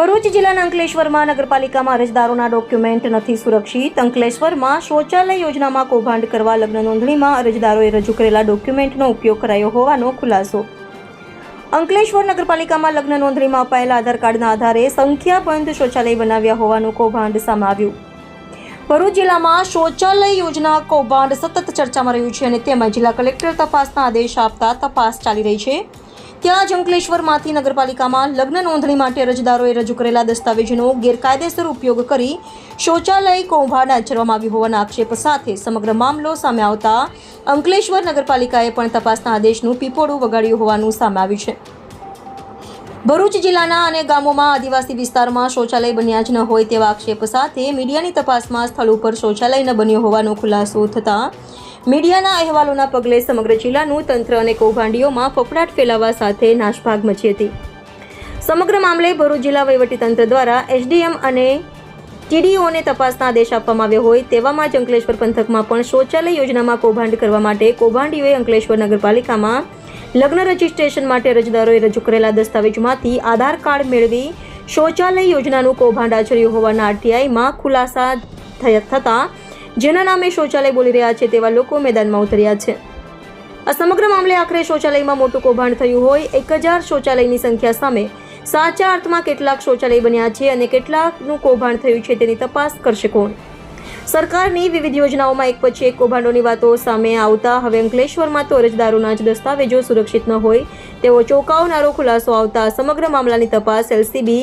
ભરૂચ જિલ્લાના અંકલેશ્વરમાં નગરપાલિકામાં અરજદારોના ડોક્યુમેન્ટ નથી સુરક્ષિત. અંકલેશ્વરમાં શૌચાલય યોજનામાં કૌભાંડ કરવા લગ્ન નોંધણીમાં અરજદારોએ રજૂ કરેલા ડોક્યુમેન્ટનો ઉપયોગ કરાયો હોવાનો ખુલાસો. અંકલેશ્વર નગરપાલિકામાં લગ્ન નોંધણીમાં અપાયેલા આધાર કાર્ડના આધારે સંખ્યાબંધ શૌચાલય બનાવ્યા હોવાનું કૌભાંડ સામે આવ્યું. ભરૂચ જિલ્લામાં શૌચાલય યોજના કૌભાંડ સતત ચર્ચામાં રહ્યું છે અને તેમાં જિલ્લા કલેક્ટર તપાસના આદેશ આપતા તપાસ ચાલી રહી છે. ત્યાં જ અંકલેશ્વરમાંથી નગરપાલિકામાં લગ્ન નોંધણી માટે અરજદારોએ રજૂ કરેલા દસ્તાવેજનો ગેરકાયદેસર ઉપયોગ કરી શૌચાલય કૌભાંડ આચરવામાં આવ્યું હોવાના આક્ષેપ સાથે સમગ્ર મામલો સામે આવતા અંકલેશ્વર નગરપાલિકાએ પણ તપાસના આદેશનું પીપોડું વગાડ્યું હોવાનું સામે આવ્યું છે. ભરૂચ જિલ્લાના અને ગામોમાં આદિવાસી વિસ્તારમાં શૌચાલય બન્યા જ ન હોય તેવા આક્ષેપ સાથે મીડિયાની તપાસમાં સ્થળ ઉપર શૌચાલય ન બન્યો હોવાનો ખુલાસો થતાં મીડિયાના અહેવાલોના પગલે સમગ્ર જિલ્લાનું તંત્ર અને કૌભાંડીઓમાં ફફડાટ ફેલાવા સાથે નાશભાગ મચી હતી. સમગ્ર મામલે ભરૂચ જિલ્લા વહીવટીતંત્ર દ્વારા એસડીએમ અને ટીડીઓને તપાસના આદેશ આપવામાં આવ્યો હોય તેવામાં જ અંકલેશ્વર પંથકમાં પણ શૌચાલય યોજનામાં કૌભાંડ કરવા માટે કૌભાંડીઓએ અંકલેશ્વર નગરપાલિકામાં લગ્ન રજીસ્ટ્રેશન માટે અરજદારોએ રજૂ કરેલા દસ્તાવેજમાંથી આધાર કાર્ડ મેળવી શૌચાલય યોજનાનું કૌભાંડ આચર્યું હોવાના આરટીઆઈમાં ખુલાસા થતાં જેના નામે શૌચાલય બોલી રહ્યા છે તેવા લોકો મેદાનમાં ઉતર્યા છે. આ સમગ્ર મામલે આખરે શૌચાલયમાં મોટું કૌભાંડ થયું હોય, એક હજાર શૌચાલયની સંખ્યા સામે સાચા અર્થમાં કેટલાક શૌચાલય બન્યા છે અને કેટલાકનું કૌભાંડ થયું છે તેની તપાસ કરશે કોણ? સરકારની વિવિધ યોજનાઓમાં એક પછી એક કૌભાંડોની વાતો સામે આવતા. હવે અંકલેશ્વરમાં તો અરજદારોના જ દસ્તાવેજો સુરક્ષિત ન હોય તેવો ચોંકાવનારો ખુલાસો આવતા સમગ્ર મામલાની તપાસ એલસીબી,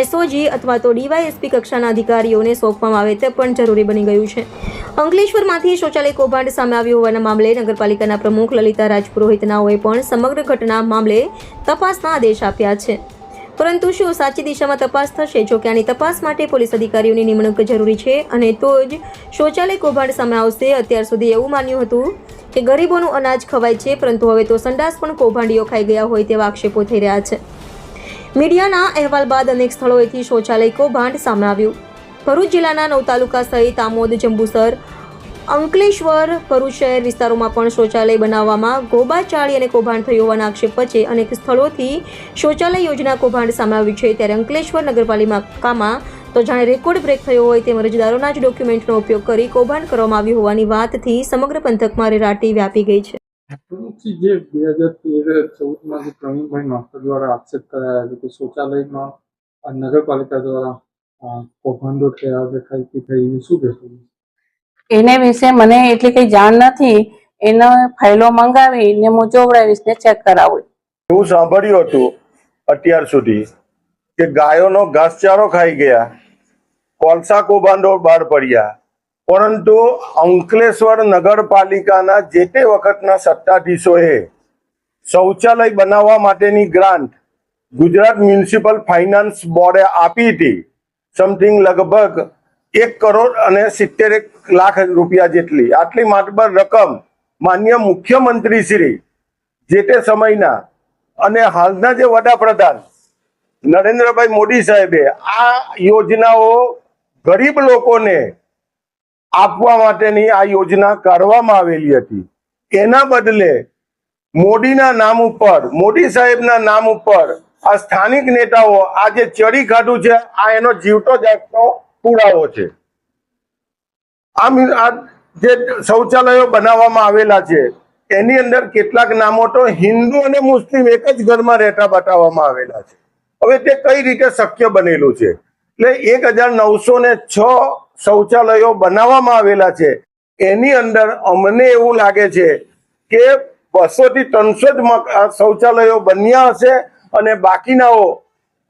એસઓજી અથવા તો ડીવાયએસપી કક્ષાના અધિકારીઓને સોંપવામાં આવે તે પણ જરૂરી બની ગયું છે. અંકલેશ્વરમાંથી શૌચાલય કૌભાંડ સામે આવ્યું હોવાના મામલે નગરપાલિકાના પ્રમુખ લલિતા રાજપુરોહિતનાઓએ પણ સમગ્ર ઘટના મામલે તપાસના આદેશ આપ્યા છે. પરંતુ શું સાચી દિશામાં તપાસ થશે? જો કે આની તપાસ માટે પોલીસ અધિકારીઓની નિમણૂક જરૂરી છે અને તો જ શૌચાલય કૌભાંડ સામે આવશે. અત્યાર સુધી એવું માન્યું હતું કે ગરીબોનું અનાજ ખવાય છે, પરંતુ હવે તો સંડાસ પણ કૌભાંડીઓ ખાઈ ગયા હોય તેવા આક્ષેપો થઈ રહ્યા છે. મીડિયાના અહેવાલ બાદ અનેક સ્થળોએથી શૌચાલય કૌભાંડ સામે આવ્યું. ભરૂચ જિલ્લાના નવ તાલુકા સહિત આમોદ, જંબુસર અંકલેશ્વર, ભરૂચ શહેર વિસ્તારોમાં પણ શૌચાલય બનાવવામાં ગોબાચાળી અને કૌભાંડ થયું હોવાના આક્ષેપ વચ્ચે અનેક સ્થળોથી શૌચાલય યોજના કૌભાંડ સામે આવ્યું છે. ત્યારે અંકલેશ્વર નગરપાલિકામાં તો જાણે રેકોર્ડ બ્રેક થયો હોય તેમ અરજદારોના જ ડોક્યુમેન્ટનો ઉપયોગ કરી કૌભાંડ કરવામાં આવ્યું હોવાની વાતથી સમગ્ર પંથકમાં રેરાટી વ્યાપી ગઈ છે. જે બે હજાર તેર ચૌદમાં પ્રવીણભાઈ માસ્ટર દ્વારા આક્ષેપ કરાયા છે કે શૌચાલયમાં નગરપાલિકા દ્વારા કૌભાંડો થયા દેખાયથી થઈ શું કહેશો? એને વિશે મને એટલી કઈ જાણ નથી. એનો ફાઇલો મંગાવી ને હું જોવડાવીશ ને ચેક કરાવું. એવું સાંભળ્યું હતું અત્યાર સુધી કે ગાયોનો ઘાસચારો ખાઈ ગયા કોલસા કૌભાંડો બહાર પડ્યા, પરંતુ અંકલેશ્વર નગરપાલિકાના જે તે વખતના સત્તાધીશોએ શૌચાલય બનાવવા માટેની ગ્રાન્ટ ગુજરાત મ્યુનિસિપલ ફાઇનાન્સ બોર્ડે આપી હતી. સમથિંગ લગભગ એક કરોડ અને સિત્તેર લાખ રૂપિયા જેટલી. આટલી માતબર રકમ માન્ય મુખ્યમંત્રી શ્રી જે તે સમયના અને હાલના જે વડાપ્રધાન નરેન્દ્રભાઈ મોદી સાહેબે આ યોજનાઓ ગરીબ લોકોને આપવા માટેની આ યોજના કરવામાં આવેલી હતી. એના બદલે મોદીના નામ ઉપર, મોદી સાહેબના નામ ઉપર આ સ્થાનિક નેતાઓ આ જે ચડી કાઢું છે, આ એનો જીવતો જાગતો પુરાવો છે. આમ આ જે શૌચાલયો બનાવવામાં આવેલા છે, એની અંદર કેટલાક નામો તો હિન્દુ અને મુસ્લિમ એક જ ઘરમાં રહેતા બતાવવામાં આવેલા છે. હવે તે કઈ રીતે શક્ય બનેલું છે? એટલે એક હજાર નવસો ને છ શૌચાલયો બનાવવામાં આવેલા છે. એની અંદર અમને એવું લાગે છે કે બસો થી ત્રણસો જ શૌચાલયો બન્યા હશે અને બાકીનાઓ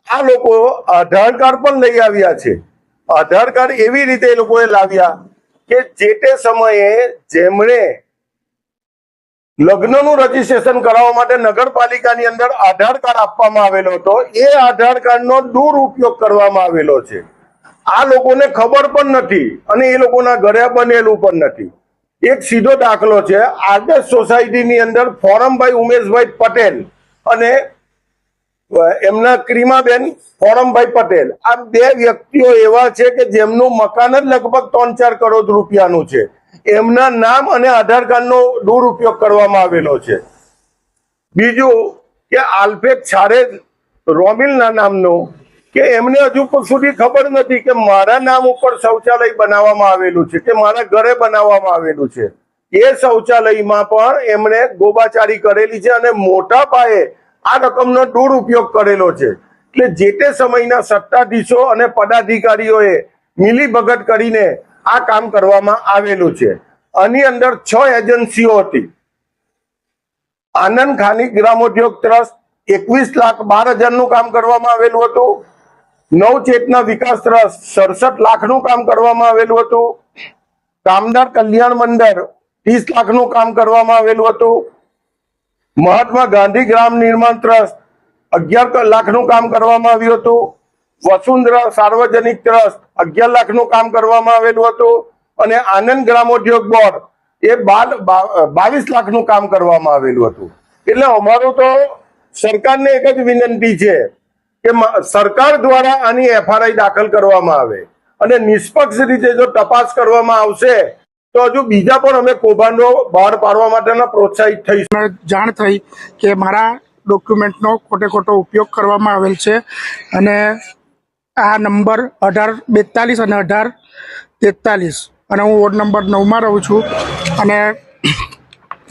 આ લોકો આધાર કાર્ડ પણ લઈ આવ્યા છે. આધાર કાર્ડ એવી રીતે એ લોકોએ લાવ્યા કે જે તે સમયે જેમણે લગ્નનું રજીસ્ટ્રેશન કરાવવા માટે નગરપાલિકાની અંદર આધાર કાર્ડ આપવામાં આવેલો હતો, એ આધાર કાર્ડનો દુરુપયોગ કરવામાં આવેલો છે. આ લોકોને ખબર પણ નથી અને એ લોકોના ઘરે બનેલું પણ નથી. એક સીધો દાખલો છે, આદર્શ સોસાયટીની અંદર ફોરમભાઈ ઉમેશભાઈ પટેલ અને એમના ક્રીમાબેન ફોરમભાઈ પટેલ. આ બે વ્યક્તિઓ એવા છે કે જેમનું મકાન જ લગભગ ત્રણ ચાર કરોડ રૂપિયાનું છે. એમના નામ અને આધાર કાર્ડનો દુરુપયોગ કરવામાં આવેલો છે. બીજું કે આલ્ફેક છારે રોમિલના નામનું કે એમને હજુ સુધી ખબર નથી કે મારા નામ ઉપર શૌચાલય બનાવવામાં આવેલું છે કે મારા ઘરે બનાવવામાં આવેલું છે. એ શૌચાલયમાં પણ એમણે ગોબાચારી કરેલી છે અને મોટા પાયે આ રકમનો દુરુપયોગ કરેલો છે. એટલે જે તે સમયના સત્તાધીશો અને પદાધિકારીઓએ મિલીભગત કરીને આ કામ કરવામાં આવેલું છે. આની અંદર છ એજન્સીઓ હતી. આનંદ ખાની ગ્રામોદ્યોગ ટ્રસ્ટ એકવીસ લાખ બાર હજારનું કામ કરવામાં આવેલું હતું. નવ ચેતના વિકાસ ટ્રસ્ટ સડસઠ લાખનું કામ કરવામાં આવેલું હતું. કામદાર કલ્યાણ મંડળ ત્રીસ લાખનું કામ કરવામાં આવેલું હતું. મહાત્મા ગાંધી ગ્રામ નિર્માણ ટ્રસ્ટ અગિયાર લાખનું કામ કરવામાં આવ્યું હતું. વસુંધરા સાર્વજનિક ટ્રસ્ટ અગિયાર લાખનું કામ કરવામાં આવેલું હતું. અને આનંદ ગ્રામોદ્યોગ બોર્ડ એ બાવીસ લાખનું કામ કરવામાં આવેલું હતું. એટલે અમારું તો સરકારને એક જ વિનંતી છે કે સરકાર દ્વારા આની એફઆરઆઈ દાખલ કરવામાં આવે. અને નિષ્પક્ષ રીતે જો તપાસ કરવામાં આવશે તો હજુ બીજા પણ અમે કૌભાંડો બહાર પાડવા માટેના પ્રોત્સાહિત થઈ જાણ થઈ કે મારા ડોક્યુમેન્ટનો ખોટે ખોટો ઉપયોગ કરવામાં આવેલ છે અને આ નંબર અઢાર બેતાલીસ અને અઢાર તેતાલીસ અને હું વોર્ડ નંબર નવમાં રહું છું અને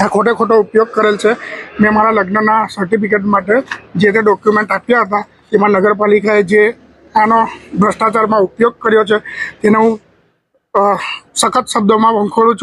આ ખોટે ખોટો ઉપયોગ કરેલ છે. મેં મારા લગ્નના સર્ટિફિકેટ માટે જે તે ડોક્યુમેન્ટ આપ્યા હતા, એમાં નગરપાલિકાએ જે આનો ભ્રષ્ટાચારમાં ઉપયોગ કર્યો છે, તેને હું સખત શબ્દોમાં વંખોળું છું.